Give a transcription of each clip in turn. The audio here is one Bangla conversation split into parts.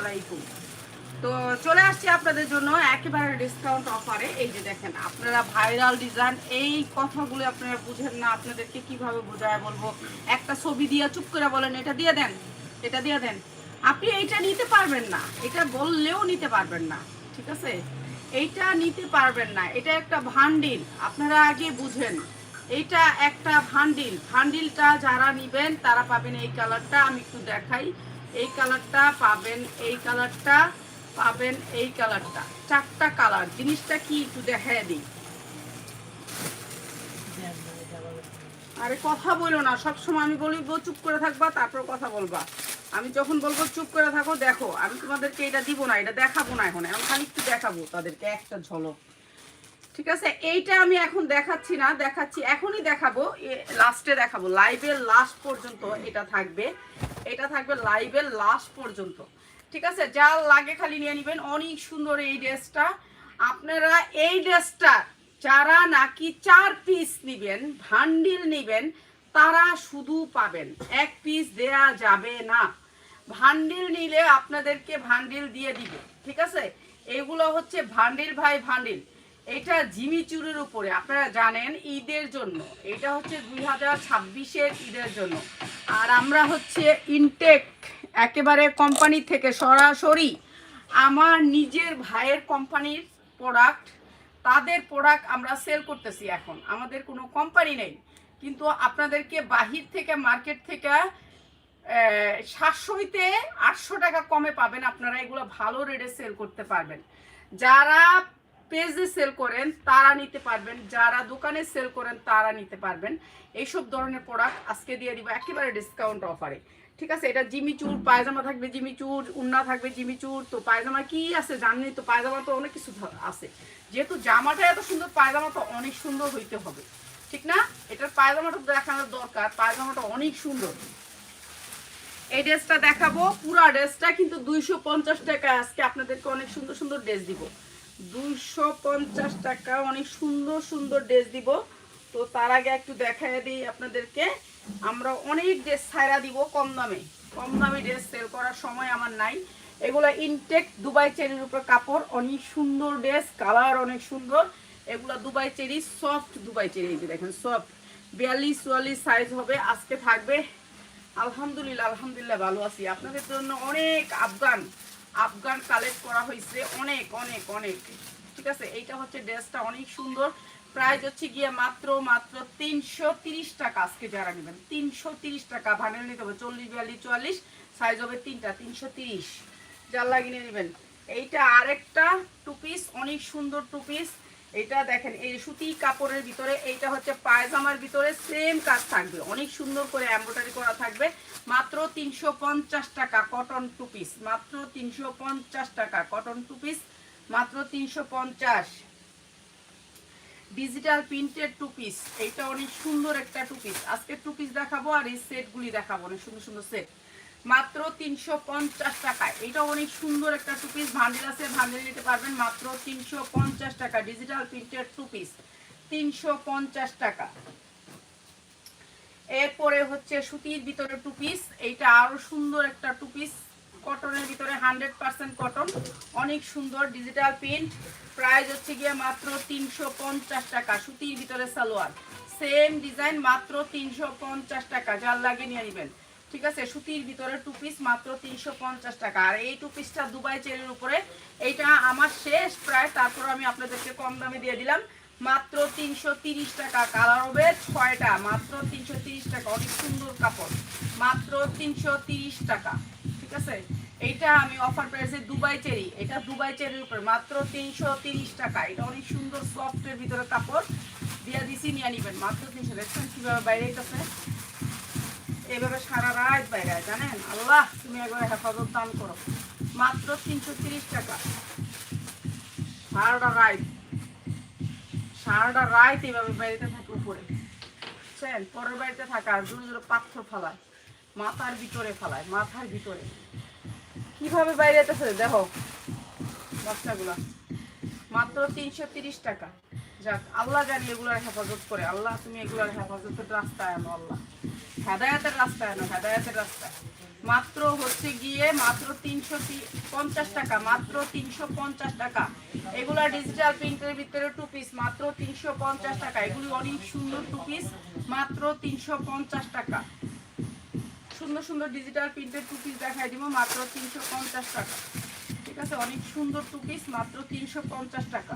আলাইকুম তো চলে আসছি আপনাদের জন্য একেবারে অফারে এই যে দেখেন, আপনারা ভাইরাল ডিজাইন এই কথাগুলো আপনারা বুঝেন না, আপনাদেরকে কীভাবে বোঝায় বলব? একটা ছবি দিয়ে চুপ করে বলেন, এটা দিয়ে দেন, এটা দিয়ে দেন। আপনি এইটা নিতে পারবেন না। এটা বললেও নিতে পারবেন না। ঠিক আছে? এইটা নিতে পারবেন না। এটা একটা ভান্ডিল। আপনারা আগে বুঝেন। এইটা একটা ভান্ডিল। ভান্ডিলটা যারা নিবেন, তারা পাবেন এই কালারটা। আমি একটু দেখাই। এই কালারটা পাবেন এই কালারটা, পাবেন এই কালারটা। চারটা কালার। জিনিসটা কি একটু দেখায় দিই। আরে কথা বলো না। সব সময় আমি বলব চুপ করে থাকবা, তারপর কথা বলবা। আমি যখন বলব, চুপ করে থাকো, দেখো, আমি তোমাদেরকে এটা দিব না, এটা দেখাবো না এখন এখন খালি একটু দেখাবো তাদেরকে, একটা ঝলক। ঠিক আছে? এইটা আমি এখন দেখাচ্ছি না, দেখাচ্ছি, এখনই দেখাবো লাস্টে দেখাবো লাইভের লাস্ট পর্যন্ত এটা থাকবে এটা থাকবে লাইভের লাস্ট পর্যন্ত। ঠিক আছে? যা লাগে খালি নিয়ে নেবেন, অনেক সুন্দর এই ড্রেসটা। আপনারা এই ড্রেসটা যারা নাকি চার পিস নিবেন, ভান্ডিল নিবেন তারা শুধু পাবেন। এক পিস দেয়া যাবে না। ভান্ডিল নিলে আপনাদেরকে ভান্ডিল দিয়ে দিবে, ঠিক আছে? এগুলো হচ্ছে ভান্ডিল ভাই ভান্ডিল। এটা জিমিচুরের উপরে, আপনারা জানেন ঈদের জন্য। এটা হচ্ছে দুই হাজার ছাব্বিশের ঈদের জন্য। আর আমরা হচ্ছে ইনটেক একেবারে কোম্পানি থেকে সরাসরি আমার নিজের ভাইয়ের কোম্পানির প্রোডাক্ট তাদের প্রোডাক্ট আমরা সেল করতেছি এখন। আমাদের কোনো কোম্পানি নেই। কিন্তু আপনাদেরকে বাহির থেকে, মার্কেট থেকে সাতশোইতে আটশো টাকা কমে পাবেন। আপনারা এগুলো ভালো রেটে সেল করতে পারবেন। যারা পেজে সেল করেন, তারা নিতে পারবেন। যারা দোকানে সেল করেন, তারা নিতে পারবেন। এইসব ধরনের প্রোডাক্ট আজকে দিয়ে দিব একেবারে ডিসকাউন্ট অফারে ঠিক আছে? এটা জিমিচুর পায়জামা থাকবে জিমিচুর উন্না থাকবে জিমিচুর তো পায়জামা কি আছে জানেনই তো পায়জামা তো অনেক কিছু আছে। যেহেতু জামাটা এত সুন্দর পায়জামা তো অনেক সুন্দর হইতে হবে। ঠিক না? এটার পায়জামাটা দেখানোর দরকার। পায়জামাটা অনেক সুন্দর। এই ড্রেসটা দেখাবো। পুরো ড্রেসটা কিন্তু দুইশো পঞ্চাশ টাকা। আজকে আপনাদেরকে অনেক সুন্দর সুন্দর ড্রেস দিব। দুইশো পঞ্চাশ টাকা অনেক সুন্দর সুন্দর ড্রেস দিব। তো তার আগে একটু দেখাই দিই আপনাদেরকে। আমরা অনেক ড্রেস ছাইরা দিব কম দামে। কম দামে ড্রেস সেল করার সময় আমার নাই। এগুলো ইনটেক দুবাই চেরির উপর কাপড়। অনেক সুন্দর ড্রেস। কালার অনেক সুন্দর। এগুলো Dubai cherry soft Dubai cherry এই যে দেখেন সফট বিয়াল্লিশ, চুয়াল্লিশ সাইজ হবে, আজকে থাকবে। আলহামদুলিল্লাহ আলহামদুলিল্লাহ ভালো আছি। আপনাদের জন্য অনেক আফগান আফগান কালেক্ট করা হয়েছে। অনেক অনেক অনেক। ঠিক আছে? এইটা হচ্ছে ড্রেসটা অনেক সুন্দর। প্রাইস হচ্ছে গিয়ে মাত্র মাত্র তিনশো তিরিশ টাকা আজকে যারা নেবেন। তিনশো তিরিশ টাকা। ভানেল নিতে হবে, চল্লিশ, বিয়াল্লিশ, চুয়াল্লিশ। সাইজ হবে তিনটা, তিনশো তিরিশ। যার লাগিয়ে নেবেন। এইটা আরেকটা টু পিস অনেক সুন্দর টু পিস এটা দেখেন, এই সুতি কাপড়ের ভিতরে, এইটা হচ্ছে পায়জামার ভিতরে সেম কাজ থাকবে। অনেক সুন্দর করে এমব্রয়ডারি করা থাকবে। মাত্র তিনশো পঞ্চাশ টাকা কটন টু পিস মাত্র তিনশো পঞ্চাশ টাকা কটন টু পিস মাত্র তিনশো পঞ্চাশ। ডিজিটাল প্রিন্টেড টু পিস এইটা অনেক সুন্দর একটা টু পিস আজকে টু পিস দেখাবো আর এই সেটগুলি দেখাবো। অনেক সুন্দর সুন্দর সেট মাত্র তিনশো পঞ্চাশ টাকা। এটা অনেক সুন্দর একটা টু পিস ভান্ডিল আছে ভান্ডিল নিতে পারবেন মাত্র তিনশো পঞ্চাশ টাকা। ডিজিটাল প্রিন্টেড টু পিস তিনশো পঞ্চাশ টাকা। এরপরে হচ্ছে সুতির ভিতরে টু পিস এইটা আরও সুন্দর একটা টু পিস কটনের ভিতরে হান্ড্রেড পার্সেন্ট কটন অনেক সুন্দর ডিজিটাল প্রিন্ট প্রাইস হচ্ছে গিয়ে মাত্র তিনশো পঞ্চাশ টাকা। সুতির ভিতরে সালোয়ার। সেম ডিজাইন মাত্র তিনশো পঞ্চাশ টাকা। যার লাগে নিয়ে নেবেন। ঠিক আছে, সুতির ভিতরে টু পিস মাত্র তিনশো পঞ্চাশ টাকা। আর এই টু পিসটা দুবাই চেরির উপরে, এইটা আমার শেষ প্রায়, তারপর আমি আপনাদেরকে কম দামে দিয়ে দিলাম। মাত্র তিনশো তিরিশ টাকা কালার হবে ছয়টা, মাত্র তিনশো তিরিশ টাকা, অনেক সুন্দর কাপড়। মাত্র তিনশো তিরিশ টাকা, ঠিক আছে? এইটা আমি অফার পেয়েছি দুবাই চেরি এটা দুবাই চেরির উপরে, মাত্র তিনশো তিরিশ টাকা। এটা অনেক সুন্দর সফটের ভিতরে কাপড়। দিয়ে দিছি, নিয়ে নিবেন। মাত্র তিনশো, দেখছেন কীভাবে বাইরে হইতেছে এইভাবে সারা রাত বাইরে জানেন? আল্লাহ, তুমি একবার হেফাজত দান করো। মাত্র তিনশো তিরিশ টাকা। সারাটা রাত। সারাটা রাত বাড়িতে থাকে উপরে। বুঝছেন? পরের বাড়িতে পাথর ফালায়, মাথার ভিতরে ফালায়, মাথার ভিতরে। কীভাবে বাইরে যেতেছে? দেখো, বাচ্চাগুলা। মাত্র তিনশো তিরিশ টাকা। যাক, আল্লাহ জানি এগুলার হেফাজত করে। আল্লাহ, তুমি এগুলার হেফাজতের রাস্তায় আনো, আল্লাহ। হেদায়াতের রাস্তায় আনো হেদায়াতের রাস্তায় মাত্র হচ্ছে গিয়ে মাত্র তিনশো পঞ্চাশ টাকা, মাত্র তিনশো পঞ্চাশ টাকা। এগুলা ডিজিটাল প্রিন্টের ভিতরে টু পিস মাত্র তিনশো পঞ্চাশ টাকা। এগুলি অনেক সুন্দর টু পিস মাত্র তিনশো পঞ্চাশ টাকা। সুন্দর সুন্দর ডিজিটাল প্রিন্টের টু পিস দেখাই দিব, মাত্র তিনশো পঞ্চাশ টাকা। ঠিক আছে? অনেক সুন্দর টু পিস মাত্র তিনশো পঞ্চাশ টাকা।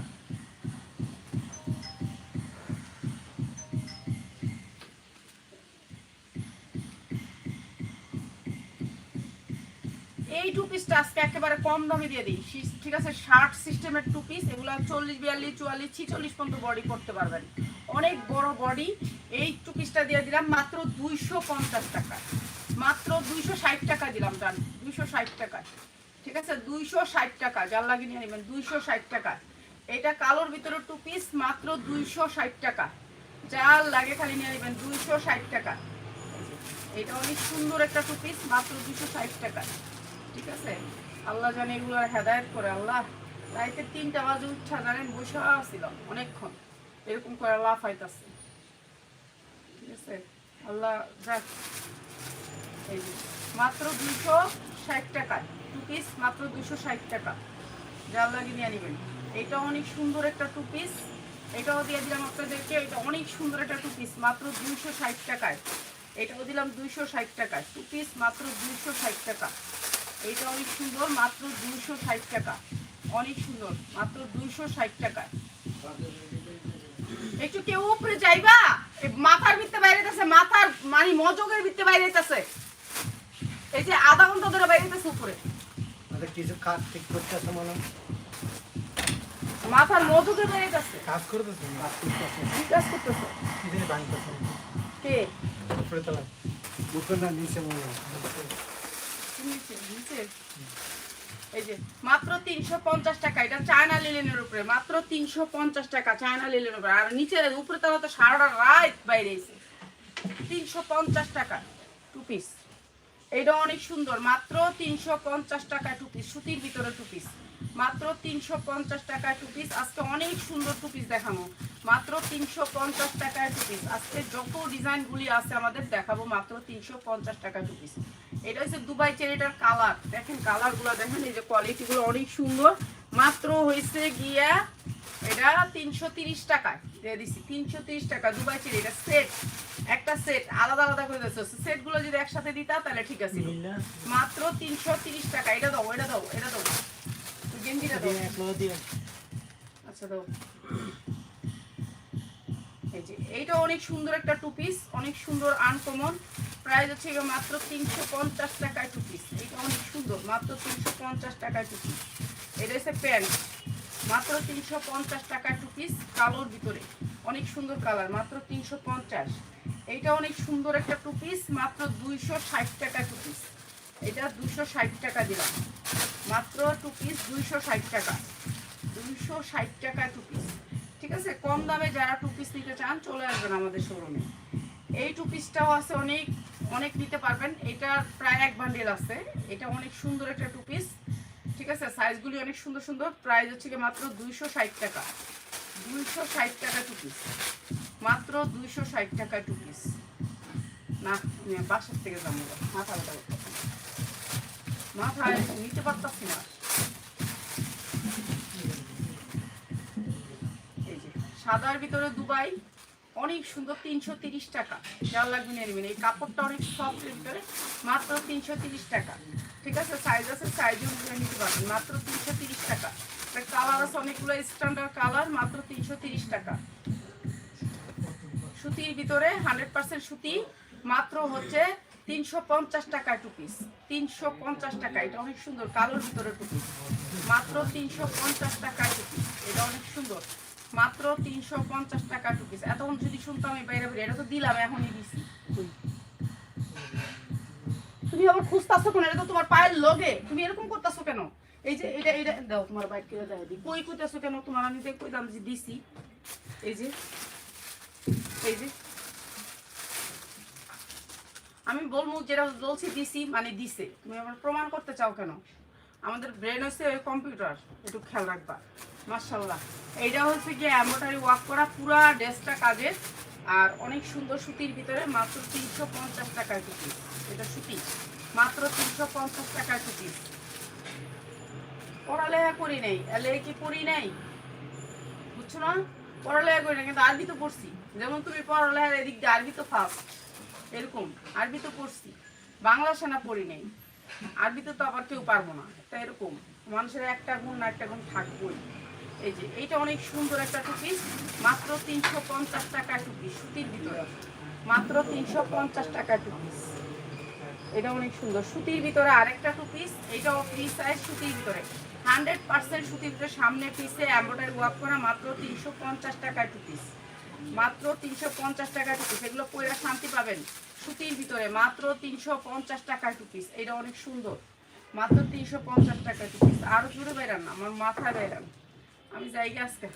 এই টু পিসটা আজকে একেবারে কম দামে দিয়ে দিই। ঠিক আছে শার্ট সিস্টেমের টু পিস এগুলো চল্লিশ, বিয়াল্লিশ, চুয়াল্লিশ, ছিচল্লিশ পর্যন্ত বডি করতে পারবেন। অনেক বড় বডি এই টু পিসটা দিয়ে দিলাম মাত্র দুইশো পঞ্চাশ টাকা। মাত্র দুইশো ষাট টাকা দিলাম, জান, দুইশো ষাট টাকা। ঠিক আছে, দুইশো ষাট টাকা, যার লাগে নিয়ে নেবেন, দুইশো ষাট টাকা। এটা কালোর ভিতরে টু পিস মাত্র দুইশো ষাট টাকা। যার লাগে খালি নিয়ে নেবেন, দুইশো ষাট টাকা। এটা অনেক সুন্দর একটা টু পিস মাত্র দুইশো ষাট টাকা। ঠিক আছে? আল্লাহ জানে এগুলো হেদায়ত করে আল্লাহ। রাইতে তিনটা বাজে উঠা জানেন বসে ছিল অনেকক্ষণ। এরকম করে আল্লাহ ফাইতাছে ঠিক আছে? আল্লাহ যাক। এই যে, মাত্র দুইশো ষাট টাকায় টু পিস মাত্র দুইশো ষাট টাকা। যার লাগে নিয়ে নেবেন। এটা অনেক সুন্দর একটা টু পিস এটাও দিয়ে দিলাম আপনাদেরকে এটা অনেক সুন্দর একটা টু পিস মাত্র দুইশো ষাট টাকায়। এটাও দিলাম দুইশো ষাট টাকায়। টু পিস মাত্র দুইশো ষাট টাকা। এটা অনেক সুন্দর মাত্র দুইশো ষাট টাকা। অনেক সুন্দর মাত্র দুইশো ষাট টাকা। একটু কেউ উপরে যাইবা? মাথার ভিত্তে বাইরে যাচ্ছে মাথার মানে মজগের ভিত্তে বাইরে যাচ্ছে এই যে আধা ঘণ্টা ধরে বাইরে যাচ্ছে উপরে কিছু কাজ ঠিক করতেছে মনে। মাথার মজগের বাইরে যাচ্ছে কাজ করতেছে। কাজ করতেছে? কি জানি ভাঙতেছে কে? উপরে তোলা উপরে না নিচে মনে হয়। মাত্র তিনশো পঞ্চাশ টাকা। চায়না লিলেনের উপরে। উপরে। আর নিচে উপরে তারা তো সারা রাত বাইরে তিনশো পঞ্চাশ টাকা। টু পিস অনেক সুন্দর। মাত্র তিনশো পঞ্চাশ টাকা টু সুতির ভিতরে টু পিস মাত্র তিনশো পঞ্চাশ টাকা টু পিস আজকে অনেক সুন্দর টু পিস দেখানো মাত্র তিনশো পঞ্চাশ টাকায় টু পিস আজকে যত ডিজাইনগুলি আছে আমাদের দেখাবো মাত্র তিনশো পঞ্চাশ টাকা টু পিস এটা হচ্ছে দুবাই চেরিটার কালার। দেখেন কালারগুলো দেখেন এই যে কোয়ালিটিগুলো অনেক সুন্দর। মাত্র হয়েছে গিয়া এটা তিনশো তিরিশ টাকায়। দিয়ে দিছি তিনশো তিরিশ টাকা দুবাই চেরি। এটা সেট একটা সেট আলাদা আলাদা করে দিচ্ছে সেটগুলো যদি একসাথে দিতা তাহলে ঠিক আছে। মাত্র তিনশো তিরিশ টাকা। এটা দাও এটা দাও এটা দাও। গেঞ্জিটা দাও। একলো দিয়ে আচ্ছা দাও। এই যে এইটা অনেক সুন্দর একটা টু পিস অনেক সুন্দর আনকমন প্রাইস হচ্ছে মাত্র তিনশো পঞ্চাশ টাকায় টু পিস এইটা অনেক সুন্দর মাত্র তিনশো পঞ্চাশ টাকায় টু পিস এটা হচ্ছে প্যান্ট মাত্র তিনশো পঞ্চাশ টাকায় টু পিস কালোর ভিতরে। অনেক সুন্দর কালার মাত্র তিনশো পঞ্চাশ। এইটা অনেক সুন্দর একটা টু পিস মাত্র দুইশো ষাট টাকা টু পিস এটা দুশো ষাট টাকা দিলাম। মাত্র টু পিস দুইশো ষাট টাকা। দুইশো ষাট টাকা টু পিস ঠিক আছে? কম দামে যারা টু পিস নিতে চান, চলে আসবেন আমাদের শোরুমে এই টু পিসটাও আছে অনেক অনেক নিতে পারবেন। এটা প্রায় এক বান্ডেল আছে। এটা অনেক সুন্দর একটা টু পিস ঠিক আছে? সাইজগুলি অনেক সুন্দর সুন্দর। প্রাইস হচ্ছে মাত্র দুইশো ষাট টাকা। দুইশো ষাট টাকা টু পিস মাত্র দুইশো ষাট টাকা টু পিস না, বাসার থেকে যাব মাথা ব্যথা করতেছে। না। মাথায় নিতে পারতাছি না সাদার ভিতরে দুবাই, অনেক সুন্দর তিনশো তিরিশ টাকা। যার লাগবে নিয়ে নেবেন। এই কাপড়টা অনেক সফট ভিতরে, মাত্র তিনশো তিরিশ টাকা। ঠিক আছে? সাইজ আছে সাইজ অনুযায়ী নিতে পারবেন। মাত্র তিনশো তিরিশ টাকা। কালার আছে অনেকগুলো স্ট্যান্ডার্ড কালার মাত্র তিনশো তিরিশ টাকা। সুতির ভিতরে হান্ড্রেড পার্সেন্ট সুতি, মাত্র হচ্ছে তিনশো পঞ্চাশ টাকা টু পিস তিনশো পঞ্চাশ টাকা, এটা অনেক সুন্দর, কালোর ভিতরে টু পিস মাত্র তিনশো পঞ্চাশ টাকা টু পিস এটা অনেক সুন্দর। মাত্র তিনশো পঞ্চাশ টাকা টু পিস এতক্ষণ যদি শুনতাম আমি বাইরে বাইরে, এটা তো দিলাম, এখনই দিছি। তুমি আবার খুঁজতাছো কেন? এটা তো তোমার পায়ের লগে। তুমি এরকম করতেছো কেন? এই যে এটা এটা, দাও, তোমার বাইক কেটে দেয় দি কই কইতাছো কেন? তোমার আমি যে কইতাম যে দিছি। এই যে এই যে। আমি বলব যেটা বলছি দিছি মানে দিছে। তুমি আবার প্রমাণ করতে চাও কেন? আমাদের ব্রেন হচ্ছে ওই কম্পিউটার একটু খেয়াল রাখবা। মার্শাল্লাহ এইটা হচ্ছে কি এম্ব্রয়ডারি ওয়ার্ক করা পুরা ড্রেসটা কাজের আর অনেক সুন্দর সুতির ভিতরে মাত্র তিনশো পঞ্চাশ টাকায় টুপি এটা সুতি। মাত্র তিনশো পঞ্চাশ টাকায় টুপি পড়ালেখা করি নাই কি পড়ি নাই? বুঝছ না? পড়ালেখা করি না কিন্তু আরবি তো পড়ছি। যেমন তুমি পড়ালেখার এদিক দিয়ে আরবি তো ফার্স্ট এরকম, আরবি তো পড়ছি। বাংলা সেনা পড়ি নেই। আরবিতে তো আবার কেউ পারব না। তা এরকম, মানুষের একটা গুণ না একটা গুণ থাকবোই। এই যে, এইটা অনেক সুন্দর একটা টুপি, মাত্র তিনশো পঞ্চাশ টাকা টুপি, সুতির ভিতরে। মাত্র তিনশো পঞ্চাশ টাকা টুপিস এটা অনেক সুন্দর। সুতির ভিতরে আরেকটা টু পিস এটাও ফ্রি সাইজ সুতির ভিতরে। হান্ড্রেড পার্সেন্ট সুতির ভিতরে সামনে পিসে এম্ব্রয়ডারি ওয়ার্ক করা মাত্র তিনশো পঞ্চাশ টাকা টু পিস মাত্র তিনশো পঞ্চাশ টাকা টু পিস এগুলো পয়লা শান্তি পাবেন সুতির ভিতরে। মাত্র তিনশো পঞ্চাশ টাকা টু পিস এটা অনেক সুন্দর। মাত্র তিনশো পঞ্চাশ টাকা টু পিস আরও জুড়ে বেরান না, আমার মাথায় বেরান আমি যাই আজকে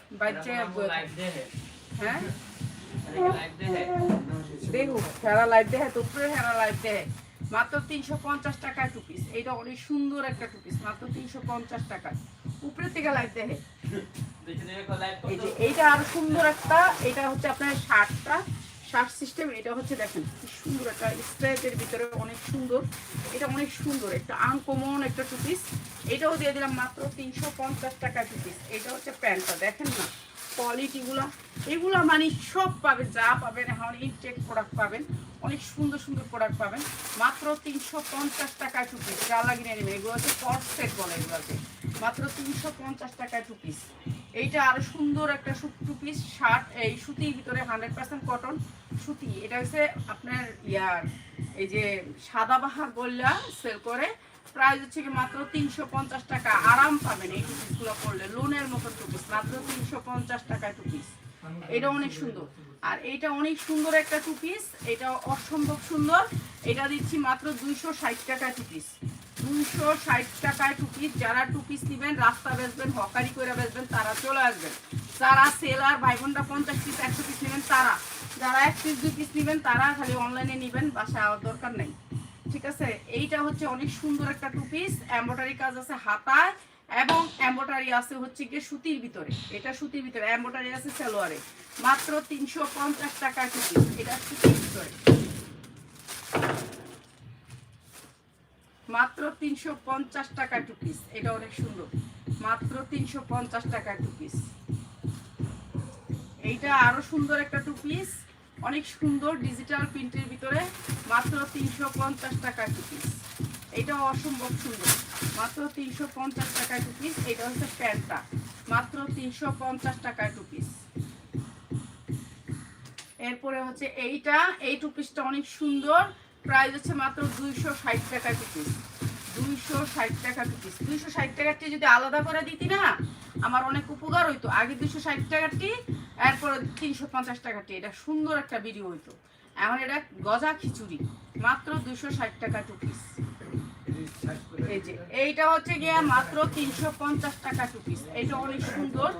হ্যাঁ? দেখো, হেরা লাইট দেখে তো উপরে হেরা লাইট দেখে মাত্র তিনশো পঞ্চাশ টাকায় টু পিস এইটা অনেক সুন্দর একটা টু পিস মাত্র তিনশো পঞ্চাশ টাকা উপরে থেকে লাইট দেখে এই যে এইটা আরও সুন্দর একটা এটা হচ্ছে আপনার শার্টটা। শার্ট সিস্টেম এটা হচ্ছে দেখেন কি সুন্দর একটা ভিতরে অনেক সুন্দর। এটা অনেক সুন্দর একটা আনকমন একটা টু পিস এটাও দিয়ে দিলাম মাত্র তিনশো পঞ্চাশ টাকা টু পিস এটা হচ্ছে প্যান্টটা দেখেন না কোয়ালিটিগুলা এগুলা মানে সব পাবেন যা পাবেন এখন ইনটেক প্রোডাক্ট পাবেন। অনেক সুন্দর সুন্দর প্রোডাক্ট পাবেন। মাত্র তিনশো পঞ্চাশ টাকায় টু পিস যা লাগিয়ে নেবেন এগুলো হচ্ছে সেট বলে এগুলোকে। মাত্র তিনশো পঞ্চাশ টাকায় টু পিস এইটা আরও সুন্দর একটা টু পিস শার্ট এই সুতির ভিতরে হান্ড্রেড পার্সেন্ট কটন সুতি। এটা হচ্ছে আপনার ইয়ার, এই যে সাদাবাহার বললা সেল করে। প্রাইস হচ্ছে কি মাত্র তিনশো পঞ্চাশ টাকা। আরাম পাবেন এই টু পিসগুলো পড়লে লোনের মতো টু পিস মাত্র তিনশো পঞ্চাশ টাকায় টু পিস এটা অনেক সুন্দর। আর এটা অনেক সুন্দর একটা টু পিস এটা অসম্ভব সুন্দর। এটা দিচ্ছি মাত্র দুইশো ষাট টাকা টু পিস দুইশো ষাট টাকায় টু পিস যারা টু পিস নেবেন, রাস্তা বেচবেন, হকারি করে বেচবেন, তারা চলে আসবেন। যারা সেলার ভাই বোনরা পঞ্চাশ পিস একশো পিস নেবেন, তারা। যারা এক পিস দুই পিস নেবেন, তারা খালি অনলাইনে নেবেন আওয়ার দরকার নেই। ঠিক আছে? এইটা হচ্ছে অনেক সুন্দর একটা টু পিস এমব্রয়ডারি কাজ আছে হাতায়, এবং এমব্রয়ডারি আছে হচ্ছে গিয়ে সুতির ভিতরে। এটা সুতির ভিতরে এমব্রয়ডারি আছে সালোয়ারে। মাত্র তিনশো পঞ্চাশ টাকা টু পিস এটা সুতির ভিতরে। মাত্র তিনশো পঞ্চাশ টাকা টু পিস এটা অনেক সুন্দর। মাত্র তিনশো পঞ্চাশ টাকা টু পিস এইটা আরও সুন্দর একটা টু পিস অনেক সুন্দর ডিজিটাল প্রিন্টের ভিতরে মাত্র তিনশো পঞ্চাশ টাকা টু পিস এটা অসম্ভব সুন্দর। মাত্র তিনশো পঞ্চাশ টাকা টু পিস এটা হচ্ছে প্যান্টটা। মাত্র তিনশো পঞ্চাশ টাকা টু পিস এরপরে হচ্ছে এইটা। এই টু পিসটা অনেক সুন্দর। প্রাইস হচ্ছে মাত্র দুইশো ষাট টাকা পিস দুইশো ষাট টাকা পিস দুইশো ষাট টাকাটি যদি আলাদা করে দিতি না, আমার অনেক উপকার হইতো। আগে দুইশো ষাট টাকাটি এরপরে তিনশো পঞ্চাশ টাকাটি এটা সুন্দর একটা ভিডিও হইতো। এখন এটা গজা খিচুড়ি। মাত্র দুইশো ষাট টাকা টু পিস এই এইটা হচ্ছে গিয়ে মাত্র তিনশো পঞ্চাশ টাকা টু পিস এটা অনেক সুন্দর।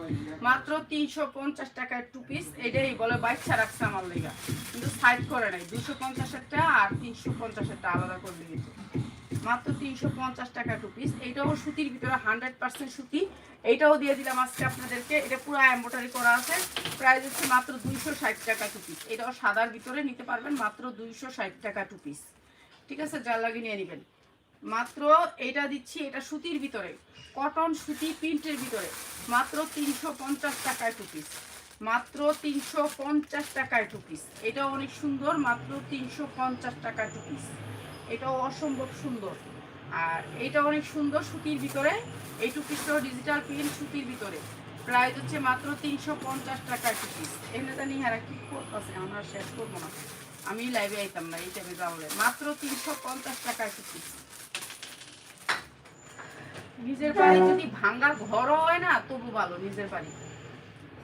মাত্র তিনশো পঞ্চাশ টাকা টু পিস এটাই বলে বাচ্চা রাখছে আমার লেগা। কিন্তু সাইড করে নাই। দুশো পঞ্চাশেরটা আর তিনশো পঞ্চাশেরটা আলাদা করে দিয়েছে। মাত্র তিনশো পঞ্চাশ টাকা টু পিস এইটাও সুতির ভিতরে হান্ড্রেড পার্সেন্ট সুতি। এইটাও দিয়ে দিলাম আজকে আপনাদেরকে। এটা পুরো এম্বোটারি করা আছে। প্রাইস হচ্ছে মাত্র দুইশো ষাট টাকা টু পিস এটাও সাদার ভিতরে নিতে পারবেন মাত্র দুইশো ষাট টাকা টু পিস ঠিক আছে? যা লাগিয়ে নিয়ে নেবেন। মাত্র এটা দিচ্ছি, এটা সুতির ভিতরে। কটন সুতি প্রিন্টের ভিতরে। মাত্র তিনশো পঞ্চাশ টাকায় টু পিস মাত্র তিনশো পঞ্চাশ টাকায় টু পিস এটাও অনেক সুন্দর, মাত্র তিনশো পঞ্চাশ টাকা টু পিস এটাও অসম্ভব সুন্দর। আর এটা অনেক সুন্দর সুতির ভিতরে। এই টু পিসটাও ডিজিটাল প্রিন্ট সুতির ভিতরে। প্রাইস হচ্ছে মাত্র তিনশো পঞ্চাশ টাকায় টু পিস এমনি জানি হ্যাঁ কি করতেছে আমরা শেষ করব না। আমি লাইভে আইতাম না, এই টাইমে মাত্র তিনশো পঞ্চাশ টাকায় টু পিস নিজের বাড়ি যদি ভাঙ্গা ঘরও হয় না, তবু ভালো, নিজের বাড়ি।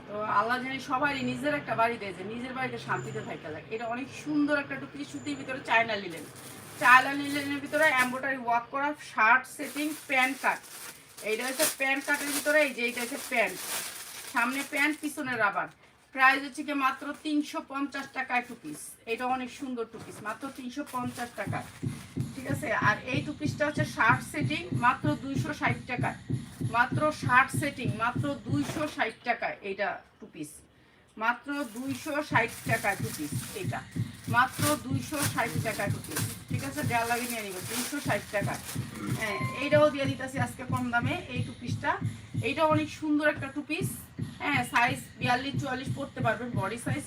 তো আল্লাহ জানি সবাই নিজের একটা বাড়ি দিয়েছে নিজের বাড়িতে শান্তিতে থাকা যায়। এটা অনেক সুন্দর একটা টুকরি সুতির ভিতরে চায়না নিলেন চায়না নিলেনের ভিতরে এম্বোটারি ওয়ার্ক করা, শার্ট, সেটিং, প্যান্ট কাট। এইটা হচ্ছে প্যান্ট কাটের ভিতরে, এই যে এইটা হচ্ছে প্যান্ট। সামনে প্যান্ট, পিছনে রাবার। প্রাইস হচ্ছে কি মাত্র তিনশো পঞ্চাশ টাকায় টু পিস এটা অনেক সুন্দর টু পিস মাত্র তিনশো পঞ্চাশ টাকা ঠিক আছে? আর এই টু পিসটা হচ্ছে শার্ট সেটিং মাত্র দুইশো ষাট টাকায়। মাত্র শার্ট সেটিং মাত্র দুইশো ষাট টাকায় এইটা টু পিস মাত্র দুইশো ষাট টাকা টু পিস এইটা মাত্র দুইশো ষাট টাকা টু পিস ঠিক আছে, দেওয়ার লাগে নিয়ে নিবে, দুইশো ষাট টাকা। হ্যাঁ এইটাও দিয়ে দিতেছি আজকে কম দামে, এই টু পিসটা এইটা অনেক সুন্দর একটা টু পিস হ্যাঁ সাইজ বিয়াল্লিশ, চুয়াল্লিশ পড়তে পারবেন বডি সাইজ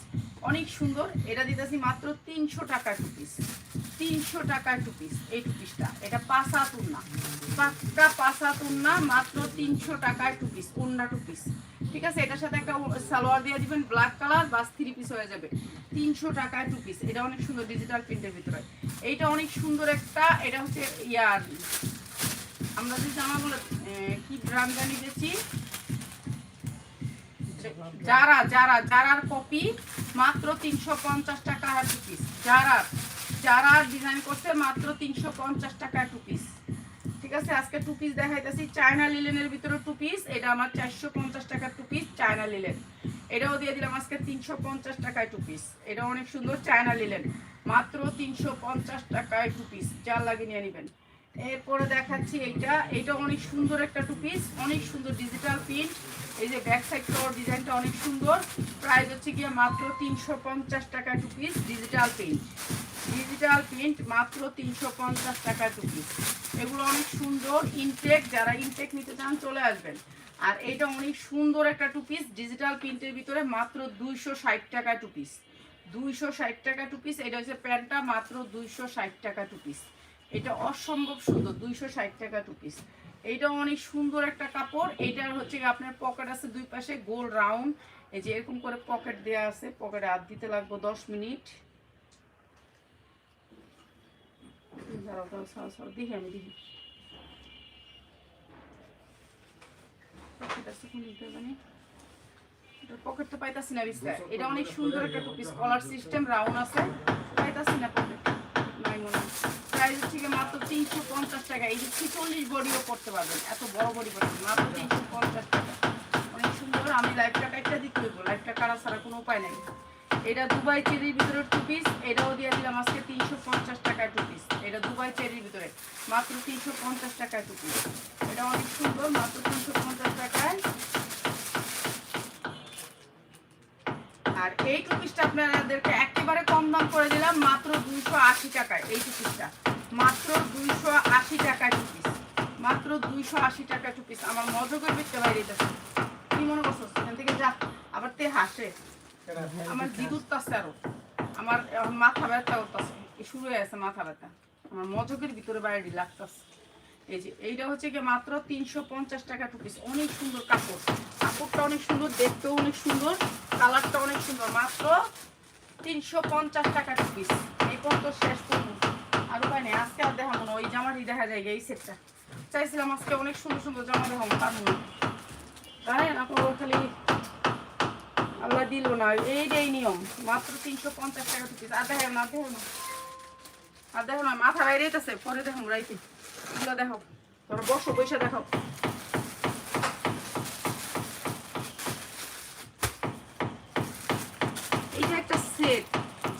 অনেক সুন্দর। এটা দিতেছি মাত্র তিনশো টাকা টু পিস তিনশো টাকা টু পিস এই টু পিসটা এটা পাঁচা তুন্না পাক্কা পাঁচা তুন্না মাত্র তিনশো টাকায় টু পিস উন্না টু পিস ঠিক আছে? এটার সাথে একটা সালোয়ার দিয়ে দিবেন ব্ল্যাক কালার বাস থ্রি পিস হয়ে যাবে। তিনশো টাকায় টু পিস এটা অনেক সুন্দর ডিজিটাল প্রিন্টের ভিতরে। এইটা অনেক সুন্দর একটা, এটা হচ্ছে ইয়ার। আমরা যে জামাগুলো কি ব্রান্ড জানি দিয়েছি যারা যারা যারার কপি মাত্র তিনশো পঞ্চাশ টাকা টু পিস যারা যারা ডিজাইন করছে মাত্র তিনশো পঞ্চাশ টাকা টু পিস আছে, আজকে টু পিস দেখাইতেছি। চায়না লিলেনের ভিতরে টু পিস এটা আমার চারশো পঞ্চাশ টাকার টু পিস চায়না লিলেন এটাও দিয়ে দিলাম আজকে তিনশো পঞ্চাশ টাকায় টু পিস এটা অনেক সুন্দর চায়না লিলেন মাত্র তিনশো পঞ্চাশ টাকায় টু পিস যার লাগে নিয়ে নেবেন। এরপরে দেখাচ্ছি এইটা। এটা অনেক সুন্দর একটা টু পিস অনেক সুন্দর ডিজিটাল প্রিন্ট এই যে ব্যাক সাইডটাও ডিজাইনটা অনেক সুন্দর। প্রাইস হচ্ছে গিয়ে মাত্র তিনশো পঞ্চাশ টাকা two piece digital print digital print মাত্র তিনশো পঞ্চাশ টাকা টু পিস এগুলো অনেক সুন্দর ইনটেক যারা ইনটেক নিতে চান চলে আসবেন। আর এটা অনেক সুন্দর একটা টু পিস ডিজিটাল প্রিন্টের ভিতরে মাত্র দুইশো ষাট টাকা টু পিস দুইশো ষাট টাকা টু পিস এটা হচ্ছে প্যান্টটা মাত্র দুইশো ষাট টাকা টু পিস এটা অসম্ভব সুন্দর, দুইশো ষাট টাকা টু পিস এইটা অনেক সুন্দর একটা কাপড়। এইটার হচ্ছে আপনার পকেট আছে দুই পাশে, গোল রাউন্ড এই যে এরকম করে পকেট দেওয়া আছে পকেটে হাত দিতে লাগবে দশ মিনিট। দেখি আমি, দেখি। পকেট আছে কোন জানি? পকেট তো পাইতাছি না বিস্তার। এটা অনেক সুন্দর একটা two piece collar system round আছে। পাইতাছি না পকেট নাই মনে প্রাইস হচ্ছে গিয়ে মাত্র তিনশো পঞ্চাশ টাকা। এই যে ছিচল্লিশ বডিও করতে পারবেন। এত বড় বডি করতে মাত্র তিনশো পঞ্চাশ টাকা। অনেক সুন্দর। আমি লাইফটা কাটটা দিতে হইব লাইফটা কাটা ছাড়া কোনো উপায় নেই। এটা দুবাই চেরির ভিতরে টু পিস এটাও দিয়ে দিলাম আজকে তিনশো পঞ্চাশ টাকায় টু পিস এটা দুবাই চেরির ভিতরে। মাত্র তিনশো পঞ্চাশ টাকায় টু পিস এটা অনেক সুন্দর। মাত্র তিনশো পঞ্চাশ টাকায়। আর এই টু পিসটা আপনাদেরকে একেবারে কম দাম করে দিলাম। মাত্র দুইশো আশি টাকায়। এই টু। পিসটা মাত্র দুইশো আশি টাকা টু পিস মাত্র দুইশো আশি টাকা টু পিস আমার মজা বেচতে বাইরে যেতেছে কি মনে করছ? এখান থেকে যা। আবার তে হাসে। আমার বিদ্যুৎ আছে আরও। আমার মাথা ব্যথা করতেছে। শুরু হয়ে আছে মাথা ব্যথা। আমার মজকের ভিতরে বাইরে লাগতেছে। এই যে এইটা হচ্ছে কি মাত্র তিনশো পঞ্চাশ টাকা টু পিস অনেক সুন্দর কাপড়। কাপড়টা অনেক সুন্দর দেখতেও অনেক সুন্দর কালারটা অনেক সুন্দর। মাত্র তিনশো পঞ্চাশ টাকা টু পিস এই পর্যন্ত শেষ করব আর উপায় নেই। আজকে আর দেখাবো না, ওই জামাটি দেখা যায় এই সেটটা। চাইছিলাম আজকে অনেক সুন্দর সুন্দর জামা দেখাবো, পারব না। জানেন আপনার খালি আল্লাহ দিল না এইটাই নিয়ম, মাত্র তিনশো পঞ্চাশ টাকা থেকে আর দেখো না দেখো না। আর দেখো না, মাথা বাইরে পরে দেখো রাইতে। দেখো তোমরা বসো পয়সা দেখো এইটা একটা সেট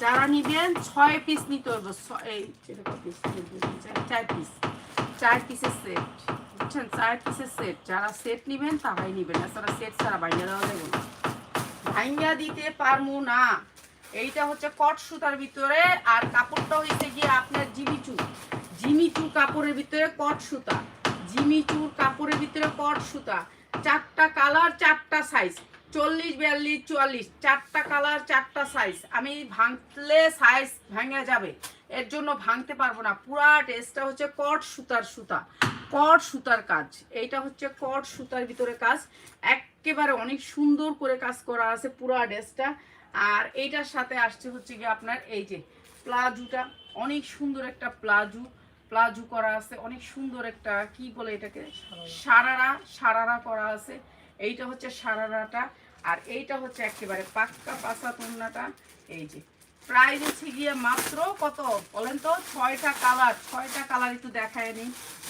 যারা নিবেন, ছয় পিস নিতে হবে এই piece? চার- পিস চার পিসের সেট বুঝছেন? চার পিসের সেট যারা সেট নিবেন, তারাই নিবেন। এছাড়া সেট ছাড়া বাইরে দেওয়া যাবে না। ভাইঙ্গা দিতে পারব না। এইটা হচ্ছে কট সুতার ভিতরে, আর কাপড়টা হইছে গিয়ে আপনার জিমিচু জিমিচু কাপড়ের ভিতরে কট সুতা। জিমিচুর কাপড়ের ভিতরে কট সুতা। চারটা কালার, চারটা সাইজ চল্লিশ, বিয়াল্লিশ, চুয়াল্লিশ। চারটা কালার চারটা সাইজ আমি ভাঙলে সাইজ ভেঙে যাবে। এর জন্য ভাঙতে পারব না। পুরা ড্রেসটা হচ্ছে কট সুতার সুতা। কট সুতার কাজ। এইটা হচ্ছে কট সুতার ভিতরে কাজ। একেবারে অনেক সুন্দর করে কাজ করা আছে পুরা ড্রেসটা আর এইটার সাথে আসছে হচ্ছে গিয়ে আপনার এই যে প্লাজুটা। অনেক সুন্দর একটা প্লাজু। প্লাজু করা আছে। অনেক সুন্দর একটা কি বলে এটাকে? সারারা। সারারা করা আছে। এইটা হচ্ছে সারারাটা, আর এইটা হচ্ছে একেবারে পাক্কা পাসা তুন্নাটা এই যে, প্রাইস হচ্ছে গিয়ে মাত্র কত? বলেন তো, ছয়টা কালার ছয়টা কালার একটু দেখায় নি।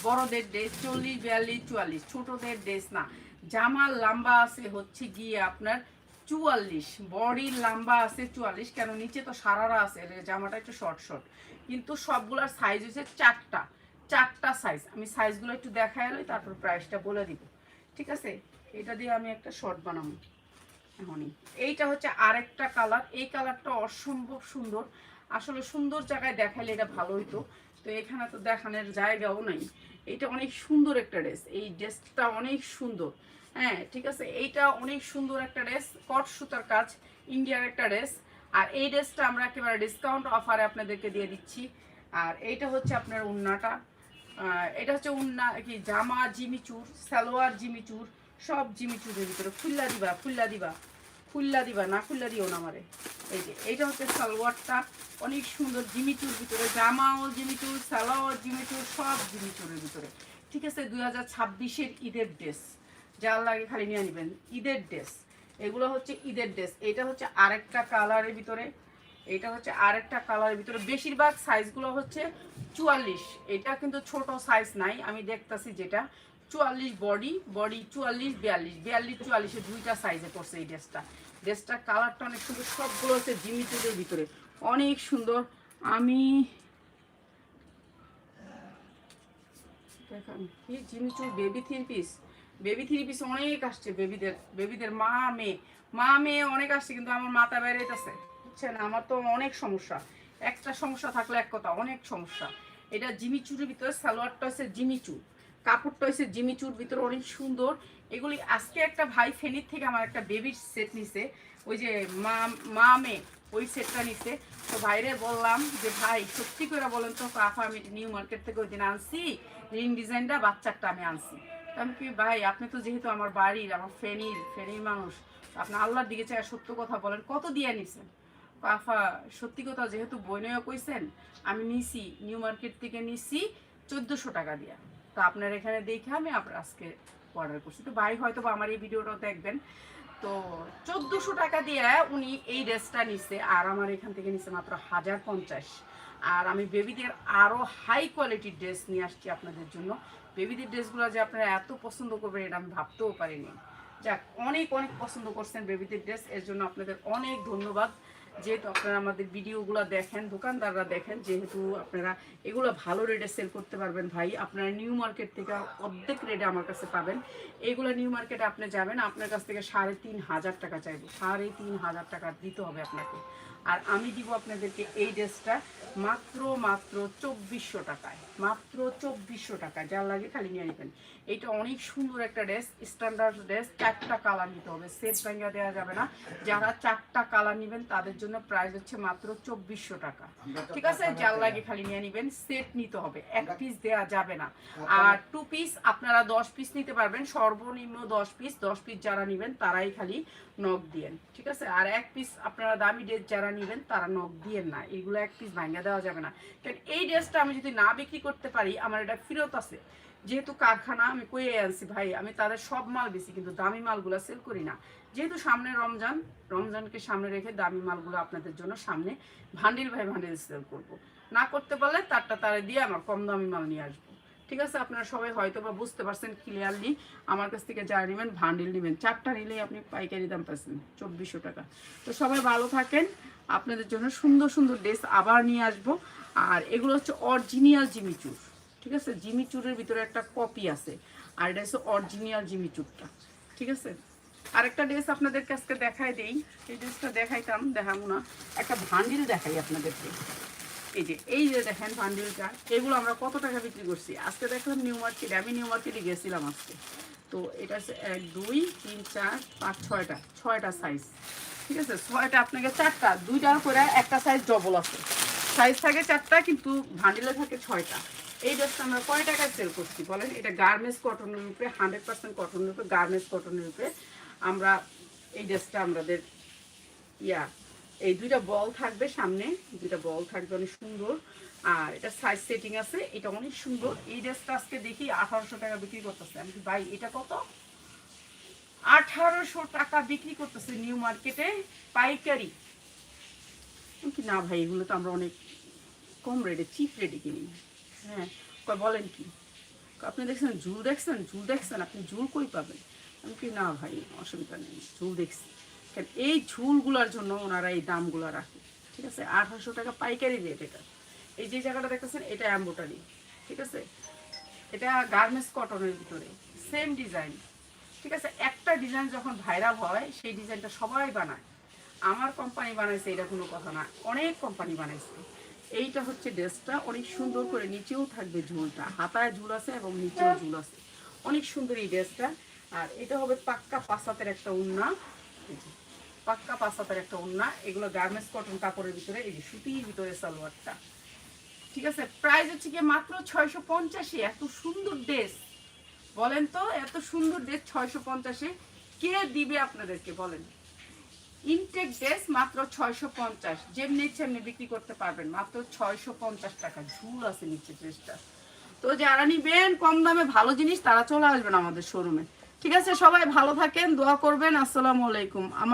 বড়দের ড্রেস চল্লিশ, বিয়াল্লিশ, চুয়াল্লিশ, ছোটদের ড্রেস না। জামার লম্বা আছে হচ্ছে গিয়ে আপনার চুয়াল্লিশ, বডির লম্বা আছে চুয়াল্লিশ, কেন নিচে তো সারারা আছে জামাটা একটু শর্ট শর্ট কিন্তু সবগুলোর সাইজ হচ্ছে চারটা চারটা সাইজ আমি সাইজগুলো একটু এলোই তারপর প্রাইসটা বলে দিব। ঠিক আছে? এটা দিয়ে আমি একটা শর্ট বানাবো এখনই। এইটা হচ্ছে আরেকটা কালার। এই কালারটা অসম্ভব সুন্দর। আসলে সুন্দর জায়গায় দেখাইলে এটা ভালো হইতো। তো এখানে তো দেখানোর জায়গাও নাই। এটা অনেক সুন্দর একটা ড্রেস। এই ড্রেসটা অনেক সুন্দর। হ্যাঁ ঠিক আছে? এইটা অনেক সুন্দর একটা ড্রেস। কট সুতার কাজ। ইন্ডিয়ার একটা ড্রেস। আর এই ড্রেসটা আমরা একেবারে ডিসকাউন্ট অফারে আপনাদেরকে দিয়ে দিচ্ছি। আর এইটা হচ্ছে আপনার উন্নাটা। এটা হচ্ছে উন্না, কি, জামা জিমিচুর, সালোয়ার জিমিচুর। সব জিমি জিমিচুরের ভিতরে। ফুল্লা দিবা ফুল্লা দিবা ফুল্লা দিবা, না ফুল্লা দিও না আমারে। এই যে, এইটা হচ্ছে সালোয়ারটা। অনেক সুন্দর জিমিচুর ভিতরে। জামাও জিমিচুর সালোয়ার জিমিচুর সব জিমিচুরের ভিতরে। ঠিক আছে, দুই হাজার ছাব্বিশের ঈদের ড্রেস। যার লাগে খালি নিয়ে নেবেন। ঈদের ড্রেস। এগুলো হচ্ছে ঈদের ড্রেস। এটা হচ্ছে আরেকটা কালারের ভিতরে। এটা হচ্ছে আরেকটা কালারের ভিতরে। বেশিরভাগ সাইজগুলো হচ্ছে চুয়াল্লিশ। এটা কিন্তু ছোট সাইজ নাই, আমি দেখতাছি যেটা। চুয়াল্লিশ বডি বডি চুয়াল্লিশ, বিয়াল্লিশ। বিয়াল্লিশ, চুয়াল্লিশে দুইটা সাইজে পড়ছে এই ড্রেসটা ড্রেসটার কালারটা অনেক সুন্দর, সবগুলো হচ্ছে জিমিচুরের ভিতরে। অনেক সুন্দর। আমি দেখান, কি baby three piece baby three piece অনেক আসছে বেবিদের বেবিদের মা মেয়ে মা মেয়ে অনেক আসছে, কিন্তু আমার মাথা বেড়াইতেছে বুঝছেন আমার তো অনেক সমস্যা। একটা সমস্যা থাকলে এক কথা, অনেক সমস্যা। এটা জিমিচুরের ভিতরে সালোয়ারটা হচ্ছে জিমিচুর কাপড়টা হচ্ছে জিমিচুর ভিতরে অনেক সুন্দর। এগুলি আজকে একটা ভাই ফেনীর থেকে আমার একটা বেবির সেট নিছে, ওই যে মা মা ওই সেটটা নিছে। তো ভাইরে বললাম যে, ভাই, সত্যি করে বলেন তো কাফা আমি নিউ মার্কেট থেকে ওই দিন আনছি রিং ডিজাইনটা বাচ্চারটা আমি আনছি। তো আমি কি ভাই, আপনি তো যেহেতু আমার বাড়ির, আমার ফেনির, ফেনীর মানুষ আপনি আল্লাহর দিকে চাই সত্য কথা বলেন, কত দিয়ে নিছেন কাফা সত্যি কথা যেহেতু বইনেও কইছেন, আমি নিছি, নিউ মার্কেট থেকে নিছি চোদ্দোশো টাকা দিয়া। তো আপনার এখানে দেখে আমি আপনার আজকে অর্ডার করছি। তো ভাই হয়তো আমার এই ভিডিওটাও দেখবেন। তো চোদ্দোশো টাকা দিয়ে উনি এই ড্রেসটা নিছে, আর আমার এখান থেকে নিছে মাত্র হাজার পঞ্চাশ। আর আমি বেবিদের আরও হাই কোয়ালিটির ড্রেস নিয়ে আসছি আপনাদের জন্য। বেবিদের ড্রেসগুলো যে আপনারা এত পছন্দ করবেন, এটা আমি ভাবতেও পারিনি। যাক, অনেক অনেক পছন্দ করছেন বেবিদের ড্রেস, এর জন্য আপনাদের অনেক ধন্যবাদ। যেহেতু আপনারা আমাদের ভিডিওগুলো দেখেন, দোকানদাররা দেখেন, যেহেতু আপনারা এগুলো ভালো রেটে সেল করতে পারবেন ভাই। আপনারা নিউ মার্কেট থেকে অর্ধেক রেটে আমার কাছে পাবেন। এগুলো নিউ মার্কেটে আপনি যাবেন, আপনার কাছ থেকে সাড়ে তিন হাজার টাকা চাইব। সাড়ে তিন হাজার টাকা দিতে হবে আপনাকে। আর আমি দিব আপনাদেরকে এই ড্রেসটা মাত্র মাত্র চব্বিশশো টাকায়। মাত্র চব্বিশশো টাকা যা লাগে খালি নিয়ে নেবেন। এটা অনেক সুন্দর একটা ড্রেস স্ট্যান্ডার্ড ড্রেস চারটা কালার নিতে হবে। সেট ব্যাঙ্গা দেওয়া যাবে না। যারা চারটা কালার নেবেন, তাদের জন্য প্রাইস হচ্ছে মাত্র চব্বিশশো টাকা। ঠিক আছে যার লাগে খালি নিয়ে নেবেন সেট নিতে হবে। এক পিস দেওয়া যাবে না। আর টু পিস আপনারা দশ পিস নিতে পারবেন সর্বনিম্ন দশ পিস দশ পিস যারা নেবেন তারাই খালি নখ দিয়েন। ঠিক আছে? আর এক পিস আপনারা দামি ড্রেস যারা নেবেন তারা নখ দিয়েন না। এগুলো এক পিস ভাঙা দেওয়া যাবে না। কারণ এই ড্রেসটা আমি যদি না বিক্রি করতে পারি আমার এটা ফেরত আছে। যেহেতু কারখানা আমি কয়ে আনছি ভাই আমি তাদের সব মাল বেশি কিন্তু দামি মালগুলো সেল করি না। যেহেতু সামনে রমজান, রমজানকে সামনে রেখে দামি মালগুলো আপনাদের জন্য সামনে ভান্ডিল ভাই ভান্ডিল সেল করব। না করতে পারলে তারটা তারে দিয়ে আমার কম দামি মাল নিয়ে আসব। ঠিক আছে, আপনারা সবাই হয়তো বা বুঝতে পারছেন ক্লিয়ারলি আমার কাছ থেকে যা নেবেন, ভান্ডিল নেবেন। চারটা নিলেই আপনি পাইকারি দাম পাচ্ছেন, চব্বিশশো টাকা। তো সবাই ভালো থাকেন, আপনাদের জন্য সুন্দর সুন্দর ড্রেস আবার নিয়ে আসব। আর এগুলো হচ্ছে অরিজিনাল জিমিচুর ঠিক আছে জিমিচুরের ভিতরে একটা কপি আছে, আর এটা হচ্ছে অরিজিনাল জিমিচুরটা ঠিক আছে? আরেকটা ড্রেস আপনাদের কাছকে দেখাই দেই। এই ড্রেসটা দেখাইতাম দেখাবো না একটা ভান্ডিল দেখাই আপনাদেরকে। এই যে এই যে দেখেন ভান্ডিলটা, এগুলো আমরা কত টাকা বিক্রি করছি? আজকে দেখলাম নিউ মার্কেটে, আমি নিউ মার্কেটে গেছিলাম আজকে। তো এটা এক, দুই, তিন, চার, পাঁচ, ছয়টা ছয়টা সাইজ ঠিক আছে? ছয়টা আপনাকে চারটা, দুইটার করে একটা সাইজ ডবল আছে। সাইজ থাকে চারটা, কিন্তু ভান্ডিলে থাকে ছয়টা। এই ড্রেসটা আমরা কয় টাকায় সেল করছি বলেন? এটা গার্মেন্টস কটনের উপরে হান্ড্রেড পার্সেন্ট কটনের উপরে গার্মেন্টস কটনের উপরে। আমরা এই ড্রেসটা আমাদের, ইয়া, এই দুইটা বল থাকবে সামনে, দুইটা বল থাকবে অনেক সুন্দর। আর এটা সাইজ সেটিং আছে, এটা অনেক সুন্দর। এই ড্রেসটা আজকে দেখি আঠারোশো টাকা বিক্রি করতেছে। আমি ভাই, এটা কত? আঠারোশো টাকা বিক্রি করতেছে নিউ মার্কেটে, পাইকারি। কি না ভাই, এগুলো তো আমরা অনেক কম রেটে চিপ রেটে কিনি। হ্যাঁ বলেন কি? আপনি দেখছেন, ঝুল দেখছেন? ঝুল দেখছেন? আপনি ঝুল কই পাবেন? আমি কি না ভাই, অসুবিধা নেই ঝুল দেখছি। কারণ এই ঝুলগুলোর জন্য ওনারা এই দামগুলো রাখে, ঠিক আছে? আঠারোশো টাকা পাইকারি রেট এটা। এই যে জায়গাটা দেখতেছেন, এটা অ্যাম্বোটারি ঠিক আছে? এটা গার্মেন্টস কটনের ভিতরে সেম ডিজাইন ঠিক আছে? একটা ডিজাইন যখন ভাইরাল হয়, সেই ডিজাইনটা সবাই বানায়। আমার কোম্পানি বানাইছে, এটা কোনো কথা না, অনেক কোম্পানি বানাইছে। এইটা হচ্ছে ড্রেসটা, অনেক সুন্দর করে নিচেও থাকবে ঝুলটা, হাতায় ঝুল আছে এবং নিচেও ঝুল আছে। অনেক সুন্দর এই ড্রেসটা। আর এটা হবে পাক্কা পাসাতের একটা উন্না। পাক্কা পাসাতের একটা উন্না। এগুলো গার্মেন্টস কটন কাপড়ের ভিতরে, এই যে সুতির ভিতরে সালোয়ারটা। ঠিক আছে? প্রাইস হচ্ছে কি মাত্র ছয়শো পঞ্চাশে। এত সুন্দর ড্রেস। বলেন তো, এত সুন্দর ড্রেস ছয়শো পঞ্চাশে। কে দিবে আপনাদেরকে, বলেন? ইনটেক ড্রেস মাত্র ছয়শো পঞ্চাশ। যেমনি ইচ্ছে এমনি বিক্রি করতে পারবেন। মাত্র ছয়শো পঞ্চাশ টাকা। ঝুল আছে নিচে ড্রেসটা। তো যারা নিবেন, কম দামে ভালো জিনিস, তারা চলে আসবেন আমাদের শোরুমে ঠিক আছে সবাই ভালো থাকেন দোয়া করবেন আসসালামু আলাইকুম। আমার